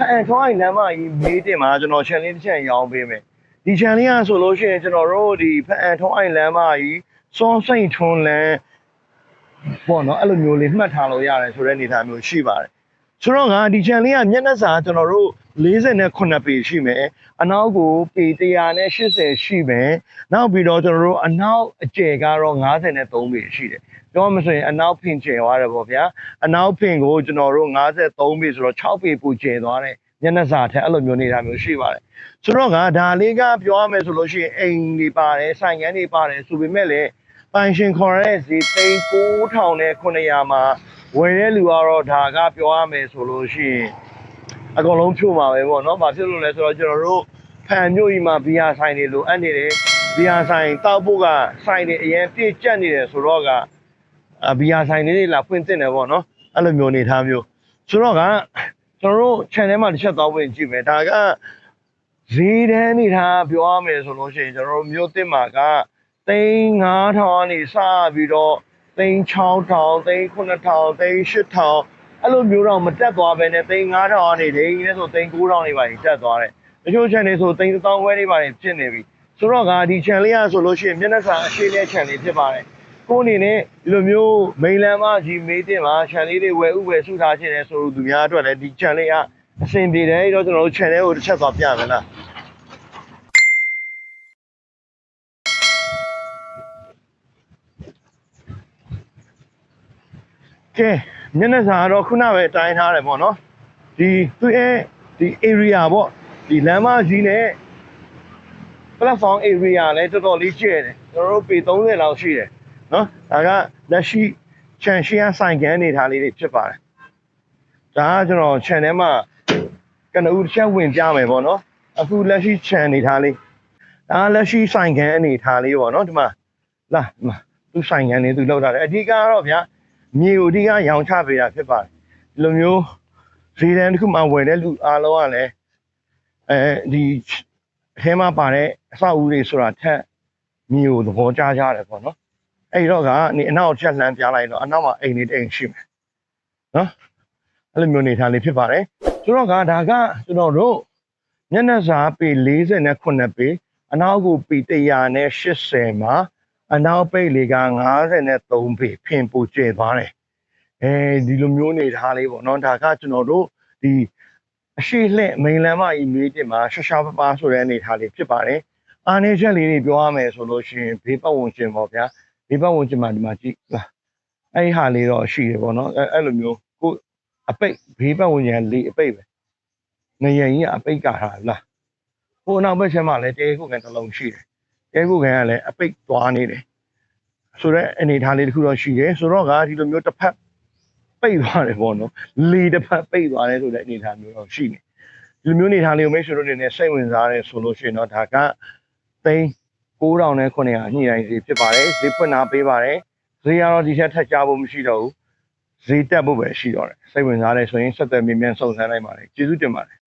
အဲထွားအိမ်လမ်းမကြီးမေးတင်မှာကျွန်တော် channel လေးတစ်ချက်ရောင်းပေးမယ်ဒီ channel လေးကဆိုလို့ရှိရင်ကျွန်တော်တို့ဒီဖအန်ထွားအိမ်လမ်းမကြီးစွန်စိန်ထွန်းလန်းပေါ့နော်အဲ့လိုမျိုးလေးမှတ်ထားလို့ရတယ်ဆိုတဲ့အနေအထားမျိုးရှိပါတယ် ဆိုတော့ငါဒီ channel လေးကမျက်နှာစာကျွန်တော်တို့48ပေရှိမယ်အနောက်ကိုပေ180ရှိမယ်နောက်ပြီးတော့ကျွန်တော်တို့အနောက်အကျယ်ကတော့53ပေရှိတယ်ပြောမှဆိုရင်အနောက်ဖင်ကျယ်သွားတယ်ပေါ့ဗျာအနောက်ဖင်ကိုကျွန်တော်တို့53ပေဆိုတော့6ပေပူကျယ်သွားတယ်မျက်နှာစာထက်အဲ့လိုမျိုးနေတာမျိုးရှိပါတယ်ဆိုတော့ကဒါလေးကပြောရမယ်ဆိုလို့ရှိရင်အိမ်တွေပါတယ်ဆိုင်ငန်းတွေပါတယ်ဆိုပေမဲ့လည်းပိုင်ရှင်ခေါ်ရတဲ့ဈေးသိန်း9000နဲ့900မှာ ဝယ်တဲ့လူကတော့ဒါကပြောရမယ်ဆိုလို့ရှိရင်အကုန်လုံးဖြို့မှာပဲပေါ့နော်။ဘာဖြစ်လို့လဲဆိုတော့ကျွန်တော်တို့ဖန်မြို့ကြီးမှာဘီယာဆိုင်တွေလိုအပ်နေတယ်။ဘီယာဆိုင်တောက်ဖို့ကဆိုင်တွေအရင်ပြည့်ကျက်နေတယ်ဆိုတော့ကအဘီယာဆိုင်လေးတွေလာဖွင့်တင်တယ်ပေါ့နော်။အဲ့လိုမျိုးနေထားမျိုး။ဆိုတော့ကကျွန်တော်တို့ channel မှာတစ်ချက်သွားဝင်ကြည့်မယ်။ဒါကဈေးတန်းနေထားပြောရမယ်ဆိုလို့ရှိရင်ကျွန်တော်တို့မြို့တင်မှာကသိန်း9000ကနေစပြီးတော့ သိန်း6000သိန်း9000သိန်း8000အဲ့လိုမျိုးတော့မတက်သွားပဲနဲ့သိန်း9000ကနေဒိန်းနဲ့ဆိုသိန်း9000နေပါရင်တက်သွားတယ်။တချို့ channel ဆိုသိန်း1000ခွဲနေပါရင်ဖြစ်နေပြီ။ဆိုတော့ကဒီ channel လေးကဆိုလို့ရှိရင်မျက်နှာစာအရှိတဲ့ channel လေးဖြစ်ပါတယ်။ကိုယ်အနေနဲ့ဒီလိုမျိုးမိန်လန်မကြီးမေးတင်မှာ channel လေးတွေဝယ်ဥဝယ်စုထားခြင်းလဲဆိုလို့သူများအတွက်လည်းဒီ channel လေးကအဆင်ပြေတယ်အဲ့တော့ကျွန်တော်တို့ channel ကိုတစ်ချက်သွားပြမယ်လား။ ကဲမျက်နှာစာကတော့ခုနပဲတိုင်းထားတယ်ပေါ့နော်ဒီသူရဲ့ဒီ area ပေါ့ဒီလမ်းမကြီးနဲ့ platform area လည်းတော်တော်လေးကျယ်တယ်ကျွန်တော်တို့ပေ30လောက်ရှိတယ်နော်ဒါကလက်ရှိ channel ရှင်းဆိုင်ကန်အနေထားလေးတွေဖြစ်ပါတယ်ဒါကကျွန်တော် channel မှာကနဦးတစ်ချက်ဝင်ပြမယ်ပေါ့နော်အခုလက်ရှိ channel အနေထားလေးဒါကလက်ရှိဆိုင်ကန်အနေထားလေးပေါ့နော်ဒီမှာလာဒီမှာသူဆိုင်ကန်နေသူလောက်တာတယ်အဓိကကတော့ဗျာ မြေကိုအဓိကရောင်ချပေးတာဖြစ်ပါတယ်ဒီလိုမျိုးဈေးတန်းတစ်ခုမှဝယ်တဲ့လူအားလုံးကလည်းအဲဒီအထဲမှာပါတဲ့အဆောက်အဦတွေဆိုတာထက်မြေကိုသဘောကျကြတယ်ပေါ့နော်အဲ့တော့ကနေအနောက်ချက်လှမ်းပြလိုက်တော့အနောက်မှာအိမ်လေးတစ်အိမ်ရှိမယ်နော်အဲ့လိုမျိုးနေထားလေးဖြစ်ပါတယ်ဆိုတော့ကဒါကကျွန်တော်တို့မျက်နှာစာပေ48ပေအနောက်ကိုပေ180မှာ အနောက်ပိတ်လေးက53ပေဖင်ပူကျဲသွားတယ်အဲဒီလိုမျိုးနေထားလေးပေါ့နော်ဒါကကျွန်တော်တို့ဒီအရှိလှဲ့မိန်လမ်းမကြီးမေးတင်မှာရှရှာပပဆိုတဲ့အနေထားလေးဖြစ်ပါတယ်အာနေချက်လေးတွေပြောရမယ်ဆိုလို့ရှိရင်ဘေးပတ်ဝန်းကျင်ပေါ့ဗျာဘေးပတ်ဝန်းကျင်မှာဒီမှာကြည့်လားအဲ့ဒီဟာလေးတော့ရှိတယ်ပေါ့နော်အဲ့အဲ့လိုမျိုးကိုအပိတ်ဘေးပတ်ဝန်းကျင်ကလေအပိတ်ပဲနေရင်ကြီးကအပိတ်ကထားလားဟိုနောက်ဘက်ချက်မှာလည်းတဲခုကန်တစ်လုံးရှိတယ် တဲခုခံကလည်းအပိတ်သွားနေတယ်ဆိုတော့အနေထားလေးတစ်ခုတော့ရှိတယ်ဆိုတော့ကဒီလိုမျိုးတစ်ဖက်ပိတ်သွားတယ်ပေါ့နော်လေတစ်ဖက်ပိတ်သွားတယ်ဆိုတဲ့အနေထားမျိုးတော့ရှိနေဒီလိုမျိုးအနေထားလေးကိုမိတ်ဆွေတို့အနေနဲ့စိတ်ဝင်စားတယ်ဆိုလို့ရှိရင်တော့ဒါကသိန်း9000နဲ့900ညှိနှိုင်းစီဖြစ်ပါတယ်ဈေးဖွင့်တာပေးပါတယ်ဈေးကတော့ဒီထက်ထက်ကြဖို့မရှိတော့ဘူးဈေးတက်ဖို့ပဲရှိတော့တယ်စိတ်ဝင်စားတယ်ဆိုရင်ဆက်သွယ်မြင်မြန်စုံစမ်းလိုက်ပါလေကျေးဇူးတင်ပါတယ်